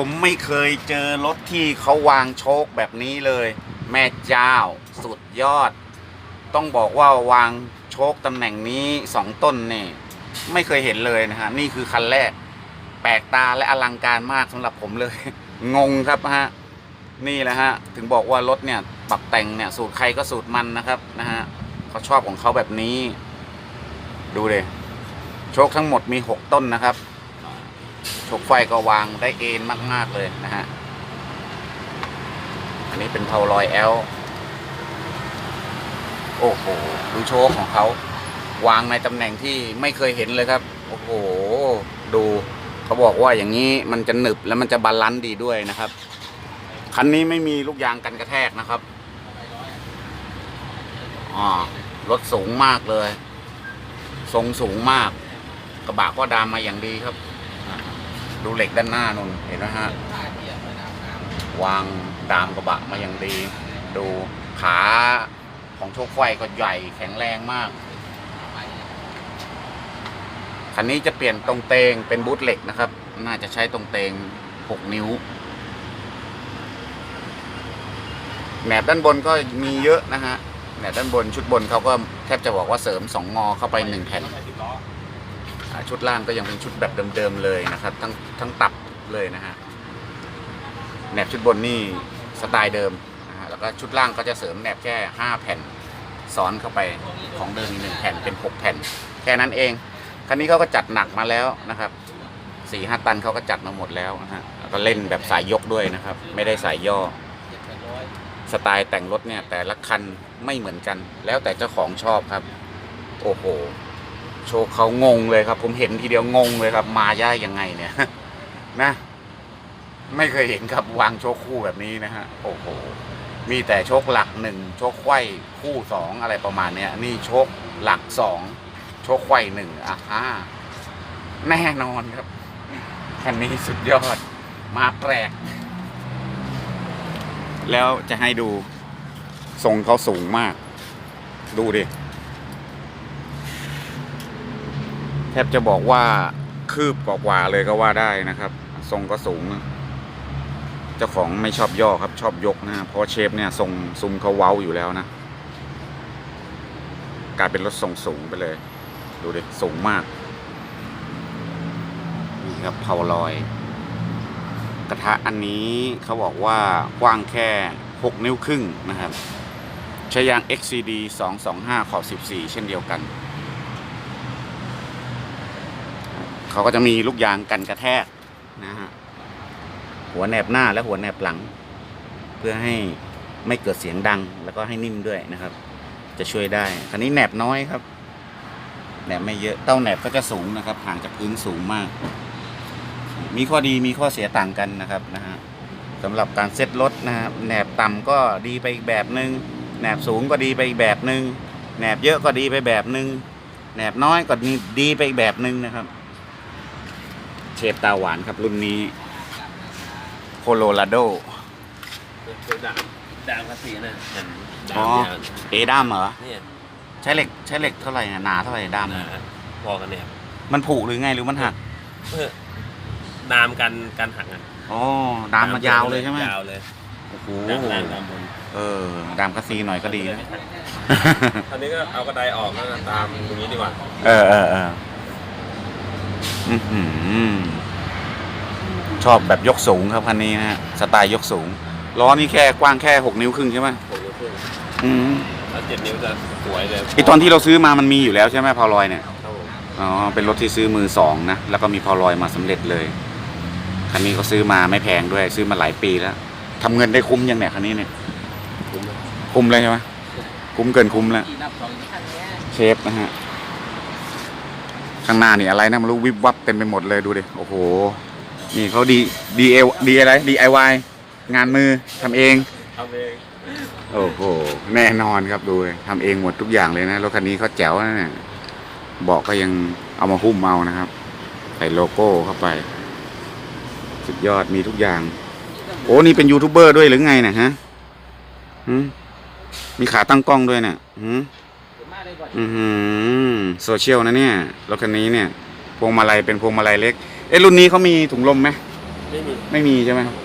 ผมไม่เคยเจอรถที่เขาวางโชคแบบนี้เลย แม่เจ้า สุดยอด ต้องบอกว่าวางโชคตำแหน่งนี้สองต้นนี่ ไม่เคยเห็นเลยนะฮะ นี่คือคันแรก แปลกตาและอลังการมากสำหรับผมเลย งงครับฮะ นี่แหละฮะ ถึงบอกว่ารถเนี่ยปรับแต่งเนี่ยสูตรใครก็สูตรมันนะครับนะฮะเขาชอบของเขาแบบนี้ ดูเลยโชคทั้งหมดมี6ต้นนะครับ ชคไฟก็วางได้เอ็นมาก ๆ เลยนะฮะ อันนี้เป็นเทาลอยแอล โอ้โห ดูโชคของเขา วางในตำแหน่งที่ไม่เคยเห็นเลยครับ โอ้โห ดูเขาบอกว่าอย่างนี้มันจะหนึบแล้วมันจะบาลานซ์ดีด้วยนะครับ คันนี้ไม่มีลูกยางกันกระแทกนะครับอ่ารถสูงมากเลย ทรงสูงมาก กระบะก็ดามมาอย่างดีครับ ดูเหล็กด้านหน้านนเห็นไหมฮะวางดามกระบะมาอย่างดี ดูขาของโชคไฟก็ใหญ่แข็งแรงมากคันนี้จะเปลี่ยนตรงเตงเป็นบูทเหล็กนะครับ น่าจะใช้ตรงเตง 6 นิ้วแหนบด้านบนก็มีเยอะนะฮะแหนบด้านบนชุดบนเขาก็แทบจะบอกว่าเสริม 2 งอเข้าไป 1 แผ่นอ่า ชุดล่างก็ยังเป็นชุดแบบเดิมๆเลยนะครับ ทั้งทั้งตับเลยนะฮะแหนบชุดบนนี่สไตล์เดิมนะฮะแล้วก็ชุดล่างก็จะเสริมแหนบแค่ 5 แผ่นซ้อนเข้าไปของเดิมมีหนึ่งแผ่นเป็น 6 แผ่น แค่นั้นเอง คันนี้เขาก็จัดหนักมาแล้วนะครับสี่ห้าตันเขาก็จัดมาหมดแล้วนะฮะแล้วก็เล่นแบบสายยกด้วยนะครับ ไม่ได้สายย่อ สไตล์แต่งรถเนี่ยแต่ละคันไม่เหมือนกัน แล้วแต่เจ้าของชอบครับ โอ้โห โชว์เขางงเลยครับ ผมเห็นทีเดียวงงเลยครับ มาย่ายังไงเนี่ยนะ ไม่เคยเห็นครับวางโชคคู่แบบนี้นะฮะโอ้โหมีแต่โชคหลักหนึ่งโชคไขว้คู่สองอะไรประมาณเนี้ยนี่โชคหลักสองโชคไขว้หนึ่งอะฮะแน่นอนครับคันนี้สุดยอด มาแปลก แล้วจะให้ดูทรงเขาสูงมาก ดูดิ แท บจะบอกว่าคืบกว่าเลยก็ว่าได้นะครับ ทรงก็สูง เจ้าของไม่ชอบย่อครับ ชอบยกนะเพราะเชฟเนี่ยทรงซุมเขาเว้าอยู่แล้วนะกลายเป็นรถทรงสูงไปเลย ดูดิสูงมากนี่ครับเผาลอย กระทะอันนี้เขาบอกว่ากว้างแค่ 6 นิ้วครึ่งนะครับใช้ยาง XCD 225 ขอบ 14 เช่นเดียวกัน เขาก็จะมีลูกยางกันกระแทกนะฮะหัวแหนบหน้าและหัวแหนบหลัง เพื่อให้ไม่เกิดเสียงดังแล้วก็ให้นิ่มด้วยนะครับ จะช่วยได้คันนี้แหนบน้อยครับแหนบไม่เยอะเต้าแหนบก็จะสูงนะครับห่างจากพื้นสูงมาก มีข้อดีมีข้อเสียต่างกันนะครับนะฮะสำหรับการเซ็ตรถนะครับแหนบต่ำก็ดีไปอีกแบบหนึ่งแหนบสูงก็ดีไปอีกแบบหนึ่งแหนบเยอะก็ดีไปแบบหนึ่งแหนบน้อยก็ดีดีไปอีกแบบหนึ่งนะครับ เชฟตาหวานครับรุ่นนี้โคโลราโดคือดามดามภาษีนะเห็นดาอ๋มอยาวเอด้ามเหรอเนี่ยใช้เหล็กใช้เหล็กเท่าไหร่อะหนาเท่าไหร่ด้ามอ่าพอกันเนี่ยมันผุหรือไงหรือมันหักเออดามกันกันหักอะอ๋อดามมันยาวเลยใช่ไหมยาวเลยโอ้โหดามล่างดามบนเออ ดามกระซีหน่อยก็ดีนะอันนี้ก็เอากระไดออกแล้วตามตรงนี้ดีกว่า เออเออเอออื้อหือ ชอบแบบยกสูงครับคันนี้นะฮะสไตล์ยกสูงล้อนี่แค่กว้างแค่หกนิ้วครึ่งใช่ไหมหกนิ้วครึ่งอืมแล้วเจ็ดนิ้วจะสวยเลยไอตอนที่เราซื้อมามันมีอยู่แล้วใช่ไหมพาวลอยเนี่ยครับผมอ๋อเป็นรถที่ซื้อมือสองนะแล้วก็มีพาวลอยมาสำเร็จเลยคันนี้ก็ซื้อมาไม่แพงด้วย ซื้อมาหลายปีแล้วทำเงินได้คุ้มยังเนี่ยคันนี้เนี่ยคุ้มไหมคุ้มเลยใช่ไหมคุ้มเกินคุ้มแล้วเชฟนะฮะ ข้างหน้านี่อะไรนะไมันรู้วิบวับเต็มไปหมดเลยดูดิโอ้โหนี่เขาดีดีเอดีอะไรดีไอวงานมือทำเองทำเองโอ้โหแน่นอนครับดูเลยทำเองหมดทุกอย่างเลยนะรถคันนี้เขาแจ๋วนะเนี่ยเบอกก็ยังเอามาหุ้มเอานะครับใส่โลโก้เข้าไป สุดยอดมีทุกอย่าง โอ้นี่เป็นยูทูบเบอร์ด้วยหรือไงเนะฮะหืมมีขาตั้งกล้องด้วยเนี่ย หืมอือหือโซเชียลนะเนี่ยรถคันนี้เนี่ยพวงมาลัยเป็นพวงมาลัยเล็กเอ๊ะรุ่นนี้เขามีถุงลมไหมไม่มีไม่มีใช่ไหมครับ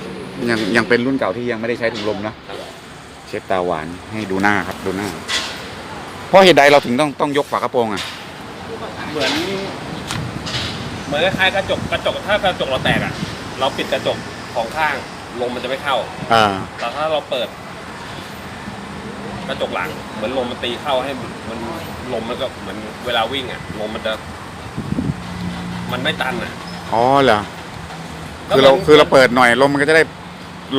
ยังยังเป็นรุ่นเก่าที่ยังไม่ได้ใช้ถุงลมนะเชฟตาหวานให้ดูหน้าครับดูหน้า เพราะเหตุใดเราถึงต้องต้องยกฝากระโปรงอะ เหมือน เหมือนคล้ายๆกระจกกระจกถ้ากระจกเราแตกอะ เราปิดกระจกของข้างลมมันจะไม่เข้า อ่า แต่ถ้าเราเปิด กระจกหลังเหมือนลมมันตีเข้าให้ มันมันลมมันก็เหมือนเวลาวิ่งอะลมมันจะ มันไม่ตันอะอ๋อเหรอคือเราคือเราเปิดหน่อยลมมันก็จะได้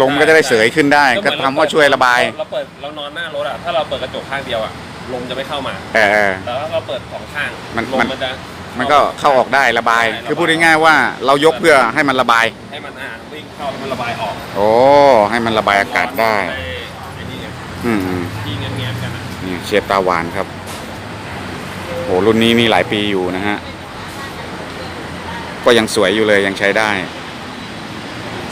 ลมก็จะได้เสยขึ้นได้ ก็เหมือนทำว่าช่วยระบาย เราเปิดเรานอนหน้ารถอะถ้าเราเปิดกระจกข้างเดียวอะลมจะไม่เข้ามาเออแต่ถ้าเราเปิดสองข้างมันลมมันมันจะมันก็เข้าออกได้ระบายใช่คือพูดง่ายๆว่าเรายกเพื่อให้มันระบาย ให้มันอ่าวิ่งเข้าแล้วมันระบายออก โอ้ให้มันระบายอากาศได้ไอ้นี่ไงอืม เชฟตาหวานครับโหรุ่นนี้นี่หลายปีอยู่นะฮะ ก็ยังสวยอยู่เลยยังใช้ได้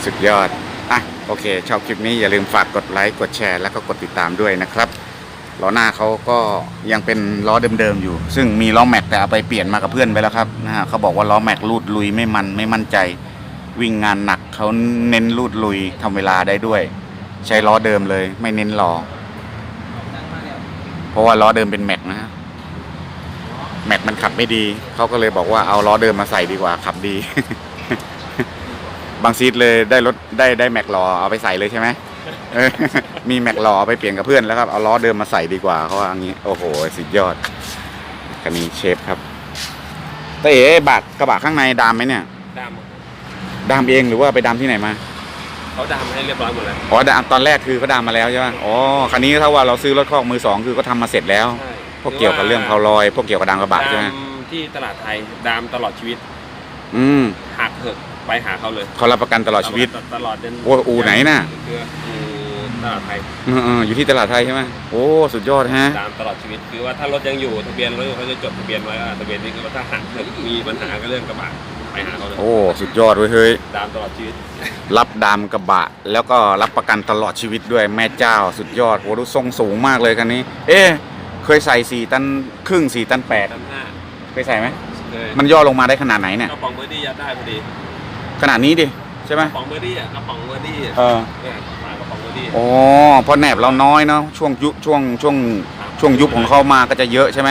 สุดยอด อะ โอเค ชอบคลิปนี้อย่าลืมฝากกดไลค์กดแชร์ แล้วก็กดติดตามด้วยนะครับล้อหน้าเขาก็ยังเป็นล้อเดิมๆอยู่ ซึ่งมีล้อแม็กแต่เอาไปเปลี่ยนมากับเพื่อนไปแล้วครับนะฮะเขาบอกว่าล้อแม็กรูดลุยไม่มันไม่มั่นใจ วิ่งงานหนักเขาเน้นรูดลุยทำเวลาได้ด้วย ใช้ล้อเดิมเลย ไม่เน้นล้อ เพราะว่าล้อเดิมเป็นแม็กนะฮะแม็กมันขับไม่ดี เขาก็เลยบอกว่าเอาล้อเดิมมาใส่ดีกว่าขับดี บางซีดเลยได้รถได้ได้แม็กหล่อเอาไปใส่เลยใช่ไหมเออมีแม็กหล่อเอาไปเปลี่ยนกับเพื่อนแล้วครับเอาล้อเดิมมาใส่ดีกว่าเขาว่าอย่างนี้ โอ้โหสุดยอดคันนี้เชฟครับแต่เอ๋บากกระบะข้างในดามไหมเนี่ยดดามเองหรือว่าไปดามที่ไหนมาำ เขาดำให้เรียบร้อยหมดแล้วอ๋อดามตอนแรกคือเขาดามมาแล้วใช่ไหมอ๋อคันนี้ถ้าว่าเราซื้อรถคอกมือสองคือเขาทำมาเสร็จแล้วใช่พวกเกี่ยวกับเรื่องเพาลอย พวกเกี่ยวกับดามกระบะใช่ไหมดำที่ตลาดไทยดำตลอดชีวิต อืมหักเถอะไปหาเขาเลยเขารับประกันตลอดชีวิตตลอดเดือนโอ้อู่ไหนน่ะคืออู่ตลาดไทยเออๆอยู่ที่ตลาดไทยใช่ไหมโอ้สุดยอดฮะตามตลอดชีวิตคือว่าถ้ารถยังอยู่ทะเบียนรถเขาจะจดทะเบียนไว้ว่าทะเบียนนี้คือว่าถ้าหักเถอะมีปัญหาก็เรื่องกระบะ ไปหาเขาเลยโอ้ สุดยอดเว้ยเฮ้ยตามตลอดชีวิตรับดามกระบะ แล้วก็รับประกันตลอดชีวิตด้วยแม่เจ้าสุดยอดโหดูทรงสูงมากเลยคันนี้ เอ๊ะเคยใส่สี่ตันครึ่งสี่ตันแปดตันห้าเคยใส่ไหมเลยมันย่อลงมาได้ขนาดไหนเนี่ยกระป๋องเบอร์ดี้ยัดได้พอดีขนาดนี้ดิใช่ไหมกระป๋องเบอร์ดี้อะกระป๋องเบอร์ดี้อะเออเนี่ยฝากระป๋องเบอร์ดี้โอ้เพราะแหนบเราน้อยเนาะช่วงยุช่วงช่วงช่วงยุบของเขามาก็จะเยอะใช่ไหม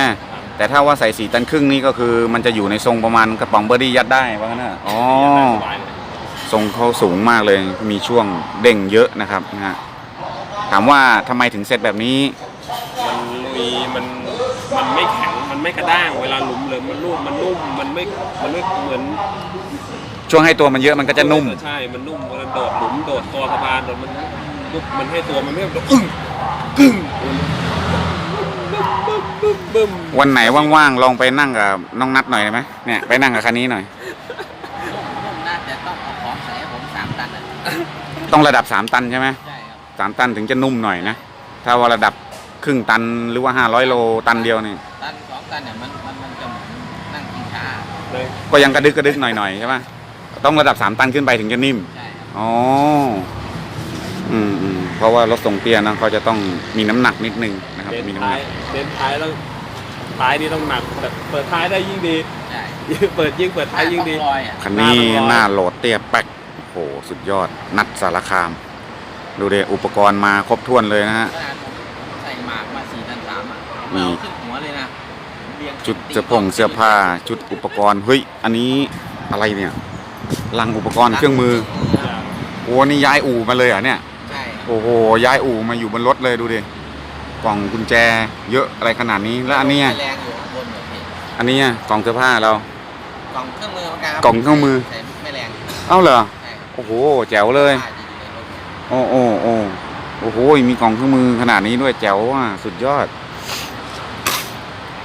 แต่ถ้าว่าใส่สี่ตันครึ่งนี่ก็คือมันจะอยู่ในทรงประมาณกระป๋องเบอร์ดี้ยัดได้ว่างั้นนะอ๋อสบายเลยทรงเขาสูงมากเลยมีช่วงเด้งเยอะนะครับนะฮะถามว่าทำไมถึงเซตแบบนี้ มันมีมันมันไม่แข็งมันไม่กระด้างเวลาหลุมเลยมันนุ่มมันนุ่มมันไม่มันไม่เหมือนช่วงให้ตัวมันเยอะมันก็จะนุ่มใช่ มันนุ่มเวลาโดดหลุมโดดคอสะพานโดดมันนุ่มมันให้ตัวมันไม่แบบอึ้งกึ้ง บึ้มบึ้มบึ้มวันไหนว่างๆลองไปนั่งกับน้องนัดหน่อยได้ไหมเนี่ยไปนั่งกับคันนี้หน่อย ผมน่าจะต้องเอาของใส่ให้ผมสามตันอะต้องระดับ3ตันใช่ไหมใช่ครับสามตันถึงจะนุ่มหน่อยนะถ้าว่าระดับครึ่งตันหรือว่า 500 โลตันเดียวนี่ตันสองตันเนี่ยมันมันมันจะเหมือนนั่งกินช้าเลยก็ยังกระดึกกระดึกหน่อยๆใช่ไหมต้องระดับ3ตันขึ้นไปถึงจะนิ่ม ใช่ครับอ๋อ อืมอืมเพราะว่ารถทรงเตี้ยนะเขาจะต้องมีน้ำหนักนิดนึงนะครับ เน้นมีน้ำหท้านัยกเน้นท้ายต้องท้ายนี่ต้องหนักแต่เปิดท้ายได้ยิ่งดีใช่เปิดยิ่งเปิดท้ายยิ่งดี ต้องลอยอะคันนี้หหน้าน้ามันลอยโหลดเตี้ยแป๊กโอ้โหสุดยอด นัดสารคาม ดูเดอุปกรณ์มาครบถ้วนเลยนะฮะ ขนาดผมใส่หมากมาสี่ตันสามอะมีเอาขึ้นหัวเลยนะเรียงชุดเสื้อผงเสื้อผ้า ชุดอุปกรณ์เฮ้ยอันนี้อะไรเนี่ยลังอุปกรณ์เครื่องมือโอ้นี่ย้ายอู่มาเลยเหรอะเนี่ย ใช่ครับโอ้โหย้ายอู่มาอยู่บนรถเลยดูดิ กล่องกุญแจ เยอะอะไรขนาดนี้แล้วอันเนี้ยแรงอยู่ข้างบนแบบนี้อันเนี้ยกล่องเสื้อผ้าเรา กล่องเครื่องมือเหมือนกันครับกล่องเครื่องมือ ใส่ไม่แรงเอ้าเหรอใช่ครับโอ้โหแจ๋วเลย ผ้าจะอยู่ในรถเนี่ยโอ้โอ้โอ้โอ้โหมีกล่องเครื่องมือขนาดนี้ด้วยแจ๋วอะสุดยอด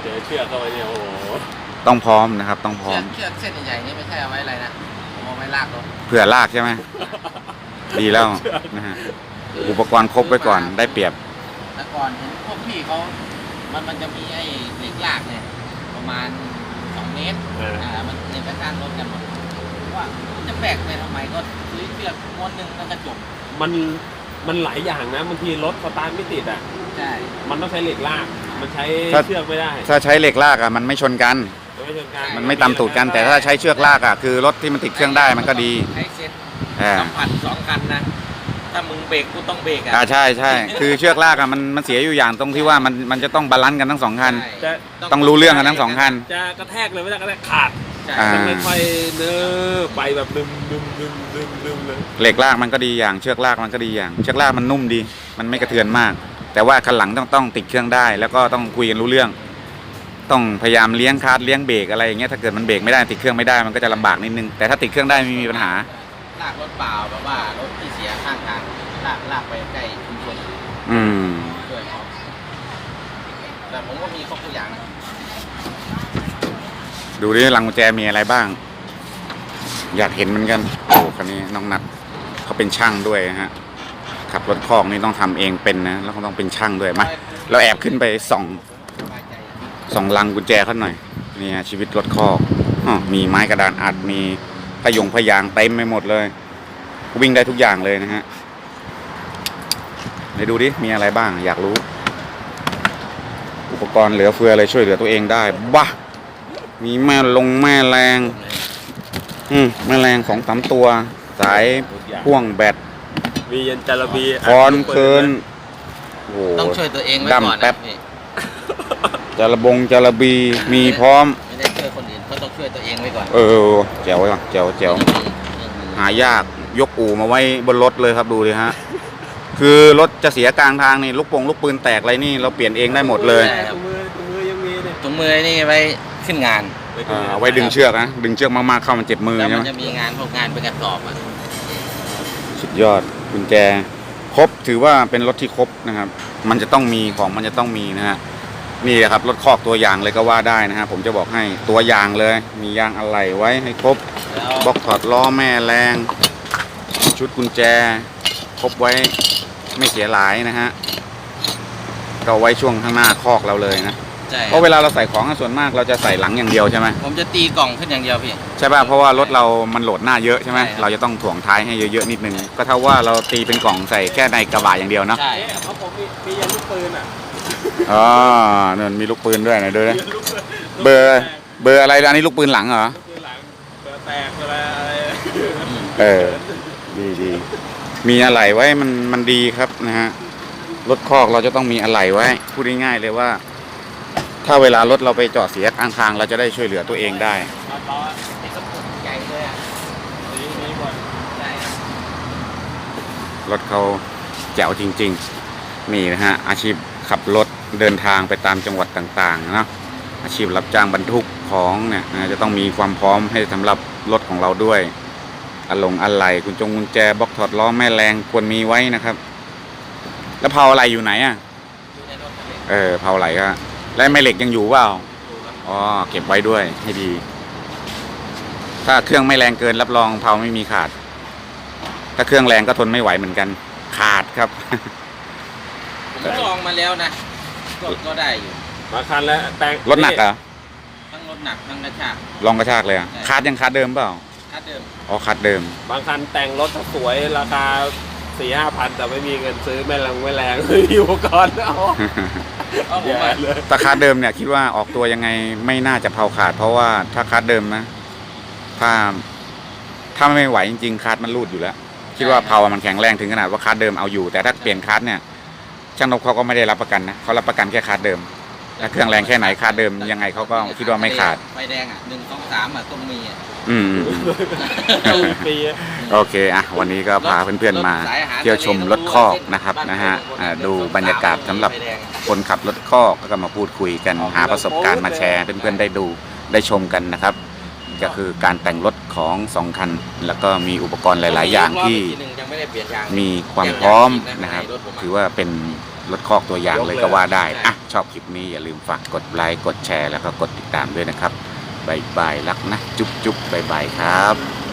เจอเชือกเข้าไปเนี่ยโอ้โหต้องพร้อมนะครับ ต้องพร้อเชือมกเชือกเส้นใหญ่ๆนี่ไม่ใช่เอาไว้อะไรนะผมเอาไว้ลากรถเผื่อลากใช่ไหมดีแล้วนะฮะอุปกรณ์ครบไว้ก่อนได้เปรียบ แต่ก่อนเห็นพวกพี่เขามันมันจะมีไอ้เหล็กลากเนี่ยประมาณสองเมตรเอออ่ามันในประการรถกันหมดว่าจะแบกไปทำไมก็ซื้อเชือกม้วนหนึ่งแล้วก็จบมันมันหลายอย่างนะบางทีรถสตาร์ทไม่ติดอะ ใช่มันต้องใช้เหล็กลาก มันใช้ถ้าเชือกไม่ได้ถ้าใช้เหล็กลากอะมันไม่ชนกัน มันไม่ชนกันมันไม่ตำตูดกัน แต่ถ้าใช้เชือกลากอะคือรถที่มันติดเครื่องได้มันก็ดี ใช้เซ็ตอ่า สัมผัสสองคันนะ ถ้ามึงเบรกกูต้องเบรกอะอ่าใช่ใช่คือเชือกลากอะมันมันเสียอยู่อย่างตรงที่ว่ามันมันจะต้องบาลานซ์กันทั้งสองคัน ใช่ จะต้องรู้เรื่องกันทั้งสองคัน จะกระแทกเลยไม่ได้กระแทกขาดใช่อ่า มันไม่ค่อยเนื้อไปแบบดึมดึมดึมดึมดึมเลยเหล็กลากมันก็ดีอย่างเชือกลากมันก็ดีอย่าง เชือกลากมันนุ่มดี มันไม่กระเทือนมาก แต่ว่าคันหลังต้องต้องติดเครื่องได้ แล้วก็ต้องคุยกันรู้เรื่อง ต้องพยายามเลี้ยงคาร์ดเลี้ยงเบรกอะไรอย่างเงี้ยถ้าเกิดมันเบรกไม่ได้ติดเครื่องไม่ได้มันก็จะลำบากนิดนึงแต่ถ้าติดเครื่องได้ไม่มีปัญหา ลากรถเปล่าแบบว่ารถที่เสียข้างทางลากลากไปใกล้ชุมชนอืม ด้วยเขาแต่ผมก็มีครบทุกอย่างนะดูดิลังกุญแจมีอะไรบ้าง อยากเห็นเหมือนกัน โอ้คันนี้น้องนัดเขาเป็นช่างด้วยนะฮะ ขับรถคอกนี่ต้องทำเองเป็นนะ แล้วก็ต้องเป็นช่างด้วยมาเราแอบขึ้นไปส่อง สบายใจส่องลังกุญแจเขาหน่อยนี่ฮะชีวิตรถคอกอ้อมีไม้กระดานอัดมี พยงพยางเต็มไปหมดเลย วิ่งได้ทุกอย่างเลยนะฮะไหนดูดิ มีอะไรบ้างอยากรู้ อุปกรณ์เหลือเฟือเลยช่วยเหลือตัวเองได้บ้ามีแม่ลงแม่แรง อืมแม่แรงสองสามตัว สายทุกอย่างพ่วงแบตมียันจาระบีคอนเคินโอ้โหต้องช่วยตัวเองไว้ดำก่อนแป๊นะบพี่จาระบงจาระบีมีพร้อม องไว้ก่อนเออแจ๋วว่ะแจ๋วแจ๋วหายากยกอู่มาไว้บนรถเลยครับดูดิฮะ คือรถจะเสียกลางทางนี่ลูกปงลูกปืนแตกอะไรนี่เราเปลี่ยนเองได้หมดเลยใช่ครับถุงมือถุงมือยังมีเลยถุงมือนี่ไว้ขึ้นงานอ่าเอาไว้ดึงเชือกนะดึงเชือกมากๆเข้ามันเจ็บมือแล้วใช่ไหมจะมีงานพวกงานเป็นกระสอบอะสุดยอดกุญแจครบถือว่าเป็นรถที่ครบนะครับ มันจะต้องมีของมันจะต้องมีนะฮะ นี่แหละครับรถคอกตัวอย่างเลยก็ว่าได้นะฮะผมจะบอกให้ตัวอย่างเลย มียางอะไหล่ไว้ให้ครบแล้วบล็อกถอดล้อแม่แรง ชุดกุญแจ ครบไว้ไม่เสียหลายนะฮะก็ไว้ช่วงข้างหน้าคอกเราเลยนะใช่เพราะเวลาเราใส่ของอะส่วนมากเราจะใส่หลังอย่างเดียวใช่ไหมผมจะตีกล่องขึ้นอย่างเดียวพี่ ใช่ป่ะเพราะว่ารถเรามันโหลดหน้าเยอะใช่ไหมใช่ครับ เราจะต้องถ่วงท้ายให้เยอะๆนิดนึงก็เท่าว่าเราตีเป็นกล่องใส่แค่ในกระบะอย่างเดียวเนาะ ใช่เอ๊ะเขาผมมีมียันลูกปืนอะ อ๋อนั่นมีลูกปืนด้วยนะดูนะยันลูกปืนเบอร์เบอร์อะไรอันนี้ลูกปืนหลังเหรอลูกปืนหลังเบอร์แตกอะไรอะไรเออ ดีดีมีอะไหล่ไว้มันมันดีครับนะฮะรถคอกเราจะต้องมีอะไหล่ไว้ พูดง่ายๆเลยว่า ถ้าเวลารถเราไปจอดเสียข้างทางเราจะได้ช่วยเหลือตัวเองได้ล้อล้อไอ้กระปุกใหญ่เลยอะนี้นี้หมดใช่ครับรถเขาแจ๋วจริง ๆ นี่นะฮะอาชีพขับรถ เดินทางไปตามจังหวัดต่างๆเนาะอาชีพรับจ้างบรรทุกของเนี่ยนะจะต้องมีความพร้อมให้สำหรับรถของเราด้วยอะลงอะไหล่กุญจงกุญแจบล็อกถอดล้อแม่แรงควรมีไว้นะครับ แล้วเผาอะไรอยู่ไหนอะอยู่ในรถเลยเออเผาไหลก็แล้วแม่เหล็กยังอยู่เปล่าดูครับอ๋อเก็บไว้ด้วยให้ดี ถ้าเครื่องไม่แรงเกินรับรองเผาไม่มีขาด ถ้าเครื่องแรงก็ทนไม่ไหวเหมือนกัน ขาดครับผมลองมาแล้วนะ ก็ก็ได้อยู่ มาคันแล้วแต่งรถหนักเหรอะทั้งรถหนักทั้งกระชาก ลองกระชากเลยอะใช่ คาดยังคาดเดิมเปล่าคัดเดิมอ๋อคาดเดิม บางคันแต่งรถสวยราคาสี่ห้าพันแต่ไม่มีเงินซื้อแม่แรงไม่แรงไม่มีอุปกรณ์เอาเอาผมแย่มาเลยถ้าคาดเดิมเนี่ยคิดว่าออกตัวยังไงไม่น่าจะเผาขาด เพราะว่าถ้าคาดเดิมนะ ถ้าถ้าไม่ไหวจริงๆคาดมันรูดอยู่แล้ว คิดว่าเผามันแข็งแรงถึงขนาดว่าคาดเดิมเอาอยู่ แต่ถ้าเปลี่ยนคาดเนี่ย ช่างนกเขาก็ไม่ได้รับประกันนะเขารับประกันแค่คาดเดิมถ้าเครื่องแรงแค่ไหนคาดเดิมยังไงเขาก็คิดว่าไม่ขาด ไฟแดงอะหนึ่งสองสามอะต้องมีอะอืมตู้ปีอะโอเคอะวันนี้ก็พาเพื่อนๆมารถสายอาหารเที่ยวชมรถคอกนะครับนะฮะอ่าดูบรรยากาศสำหรับไฟแดงคนขับรถคอกก็มาพูดคุยกันหาประสบการณ์มาแชร์เพื่อนๆได้ดูได้ชมกันนะครับ ก็คือการแต่งรถของสองคัน แล้วก็มีอุปกรณ์หลาย ๆ อย่างที่รบกทีหนึ่งยังไม่ได้เปลี่ยนยางมีความพร้อมยังนะครับในถผมอะถือว่าเป็นรถคอกตัวอย่างเลยก็ว่าได้อะชอบคลิปนี้อย่าลืมฝากกดไลค์กดแชร์แล้วก็กดติดตามด้วยนะครับบายบายรักนะ จุ๊บจุ๊บบายบายครับ